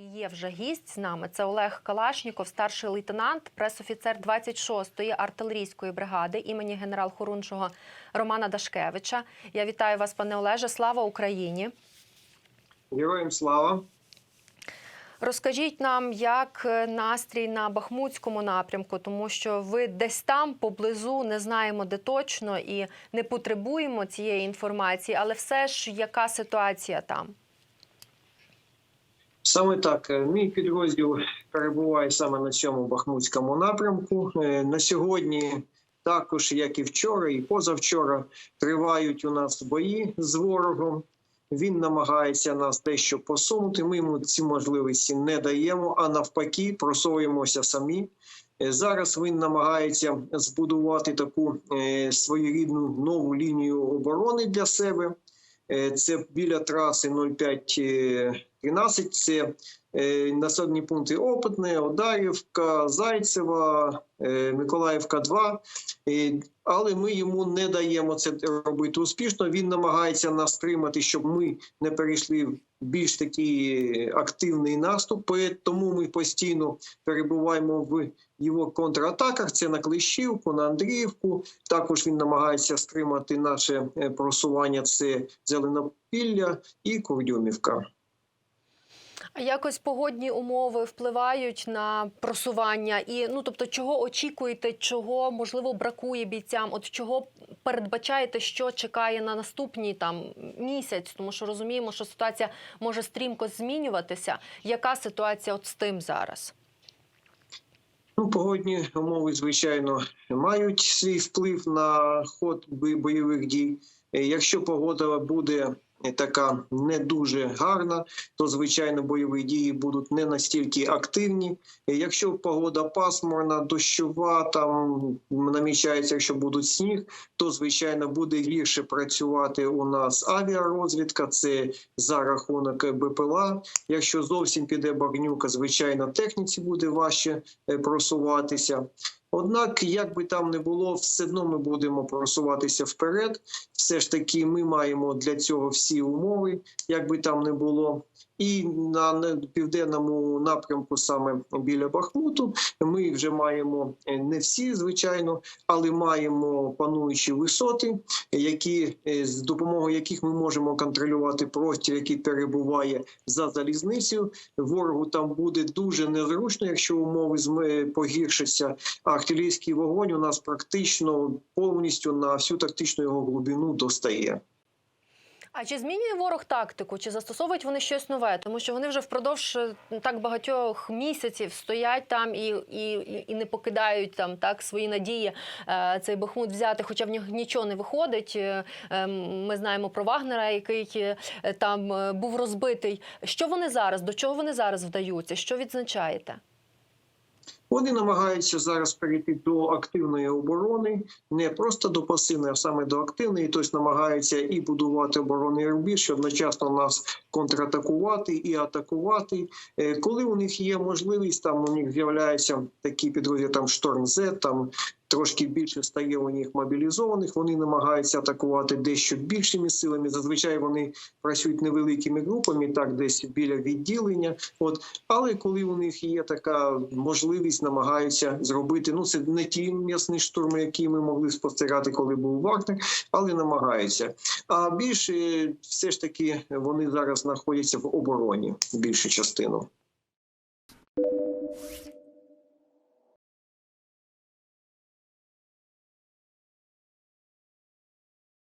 І є вже гість з нами. Це Олег Калашніков, старший лейтенант, пресофіцер 26-ї артилерійської бригади імені генерал-хорунжого Романа Дашкевича. Я вітаю вас, пане Олеже. Слава Україні! Героям слава. Розкажіть нам, як настрій на Бахмутському напрямку, тому що ви десь там поблизу не знаємо де точно і не потребуємо цієї інформації, але все ж яка ситуація там? Саме так, е, мій підрозділ перебуває саме на цьому бахмутському напрямку. Е, На сьогодні, також як і вчора, і позавчора, тривають у нас бої з ворогом. Він намагається нас дещо посунути. Ми йому ці можливості не даємо, а навпаки, просовуємося самі. Е, Зараз він намагається збудувати таку своєрідну нову лінію оборони для себе. Це біля траси 0513, це населені пункти Опитне, Одарівка, Зайцева, е, Миколаївка 2. Е, Але ми йому не даємо це робити успішно. Він намагається нас стримати, щоб ми не перейшли в більш такий активний наступ. Тому ми постійно перебуваємо в його контратаках. Це на Клещівку, на Андріївку. Також він намагається стримати наше е, просування. Це Зеленопілля і Курдюмівка. А якось погодні умови впливають на просування, і ну тобто, чого очікуєте, чого можливо бракує бійцям? От чого передбачаєте, що чекає на наступний там місяць? Тому що розуміємо, що ситуація може стрімко змінюватися. Яка ситуація от з тим зараз? Ну, погодні умови, звичайно, мають свій вплив на ход бо- бойових дій. Е, Якщо погода буде така не дуже гарна, то звичайно бойові дії будуть не настільки активні. Е, Якщо погода пасмурна, дощова, там намічається, якщо будуть сніг, то звичайно буде гірше працювати у нас авіарозвідка. Це за рахунок БПЛА. Якщо зовсім піде багнюка, звичайно, техніці буде важче е, просуватися. Однак, як би там не було, все одно ми будемо просуватися вперед. Все ж таки, ми маємо для цього всі умови, як би там не було. І на південному напрямку, саме біля Бахмуту, ми вже маємо е, не всі, звичайно, але маємо пануючі висоти, які е, з допомогою яких ми можемо контролювати простір, який перебуває за залізницею. Ворогу там буде дуже незручно, якщо умови погіршаться. А артилерійський вогонь у нас практично повністю на всю тактичну його глибину достає. А чи змінює ворог тактику? Чи застосовують вони щось нове? Тому що вони вже впродовж е, так багатьох місяців стоять там і, і, і не покидають там так свої надії е, цей Бахмут взяти, хоча в них нічого не виходить. Е, е, Ми знаємо про Вагнера, який там був розбитий. Що вони зараз? До чого вони зараз вдаються? Що відзначаєте? Вони намагаються зараз перейти до активної оборони, не просто до пасивної, а саме до активної. Тобто намагаються і будувати оборонний рубіж, одночасно нас контратакувати і атакувати. Е, Коли у них є можливість, там у них з'являються такі підрозділи, там Шторм З, там трошки більше стає у них мобілізованих. Вони намагаються атакувати дещо більшими силами. Зазвичай вони працюють невеликими групами, так десь біля відділення. От але коли у них є така можливість, намагаються зробити. Ну це не ті м'ясні штурми, які ми могли спостерігати, коли був Вагнер, але намагаються. А більше все ж таки вони зараз знаходяться в обороні більшу частину.